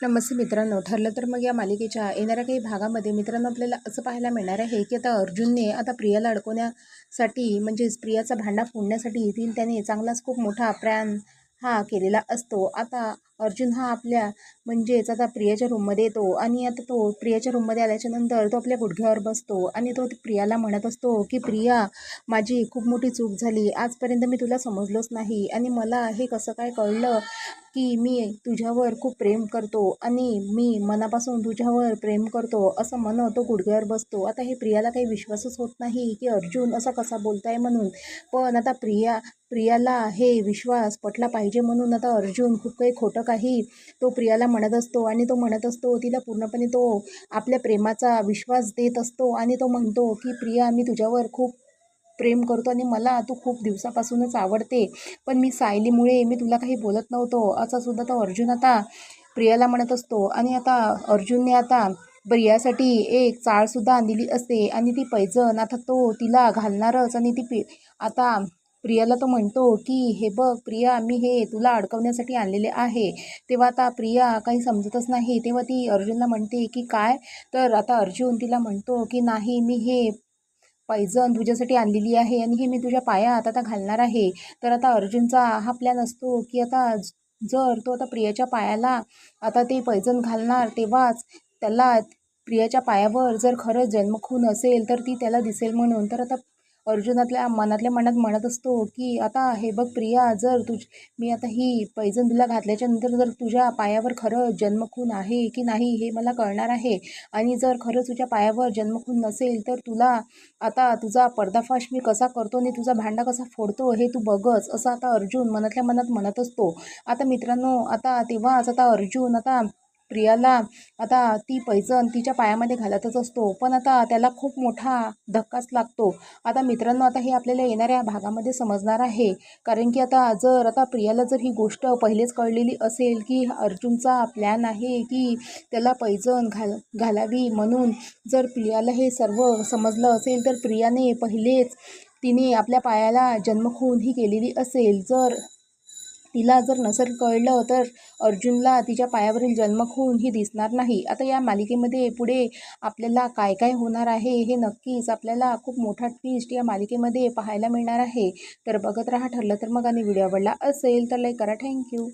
नमस्ते मित्रांनो. ठरलं तर मग या मालिकेच्या येणाऱ्या काही भागामध्ये मित्रांनो आपल्याला असं पाहायला मिळणार आहे की आता अर्जुनने आता प्रियाला अडकवण्यासाठी म्हणजेच प्रियाचा भांडा फोडण्यासाठी ती त्याने चांगलाच खूप मोठा प्रयाण हा केलेला असतो. आता अर्जुन हा आपल्या म्हणजेच आता प्रियाच्या रूममध्ये येतो आणि आता तो प्रियाच्या रूममध्ये आल्याच्यानंतर तो आपल्या गुडघ्यावर बसतो आणि तो प्रियाला म्हणत असतो की प्रिया माझी खूप मोठी चूक झाली. आजपर्यंत मी तुला समजलोच नाही आणि मला हे कसं काय कळलं की मी तुझ्यावर खूप प्रेम करतो आणि मी मनापासून तुझ्यावर प्रेम करतो असं म्हणत तो गुडघ्यावर बसतो. आता हे प्रियाला काही विश्वासच होत नाही की अर्जुन असा कसा बोलताय म्हणून. पण आता प्रिया प्रियाला हे विश्वास पटला पाहिजे म्हणून आता अर्जुन खूप काही खोटं काही तो प्रियाला म्हणत असतो आणि तो म्हणत असतो तिला पूर्णपणे तो आपल्या प्रेमाचा विश्वास देत असतो आणि तो म्हणतो की प्रिया मी तुझ्यावर खूप प्रेम करतो आणि मला तू खूप दिवसापासूनच आवडते. पण मी सायलीमुळे मी तुला काही बोलत नव्हतो. असा सुद्धा तो अर्जुन आता प्रियाला म्हणत असतो. आणि आता अर्जुनने आता प्रियासाठी एक चाळसुद्धा आणलेली असते. आणि ती पैजण आता तो तिला घालणारच. आणि ती पि आता प्रियाला तो म्हणतो की हे बघ प्रिया मी हे तुला अडकवण्यासाठी आणलेले आहे. तेव्हा आता प्रिया काही समजतच नाही. तेव्हा ती अर्जुनला म्हणते की काय? तर आता अर्जुन तिला म्हणतो की नाही मी हे पैजण तुझ्यासाठी आणलेली आहे आणि हे मी तुझ्या पायात आता घालणार आहे. तर आता अर्जुनचा हा प्लॅन असतो की आता जर तो आता प्रियाच्या पायाला आता ते पैजण घालणार तेव्हाच त्याला प्रियाच्या पायावर जर खरंच जन्मखून असेल तर ती त्याला दिसेल म्हणून. तर आता अर्जुनातल्या मनातल्या मनात म्हणत असतो की आता हे बघ प्रिया जर तुझ मी आता ही पैजण तुला घातल्याच्या नंतर जर तुझ्या पायावर खरं जन्मखून आहे की नाही हे मला कळणार आहे. आणि जर खरं तुझ्या पायावर जन्मखून नसेल तर तुला आता तुझा पर्दाफाश मी कसा करतो आणि तुझा भांडा कसा फोडतो हे तू बघच असं आता अर्जुन मनातल्या मनात म्हणत असतो. आता मित्रांनो आता तेव्हाच आता अर्जुन आता प्रियाला आता ती पैजण तिच्या पायामध्ये घालतच असतो. पण आता त्याला खूप मोठा धक्काच लागतो. आता मित्रांनो आता हे आपल्याला येणाऱ्या भागामध्ये समजणार आहे. कारण की आता जर आता प्रियाला जर ही गोष्ट पहिलेच कळलेली असेल की अर्जुनचा प्लॅन आहे की त्याला पैजण घाल घालावी म्हणून जर प्रियाला हे सर्व समजलं असेल तर प्रियाने पहिलेच तिने आपल्या पायाला जन्मखून ही केलेली असेल. जर तिला जर नसेल कळलं तर अर्जुनला तिच्या पायावरील जन्मखून ही दिसणार नाही. आता या मालिकेमध्ये पुढे आपल्याला काय काय होणार आहे हे नक्कीच आपल्याला खूप मोठा ट्विस्ट या मालिकेमध्ये पाहायला मिळणार आहे. तर बघत राहा ठरलं तर मग आणि व्हिडिओ आवडला असेल तर लाईक करा. थँक्यू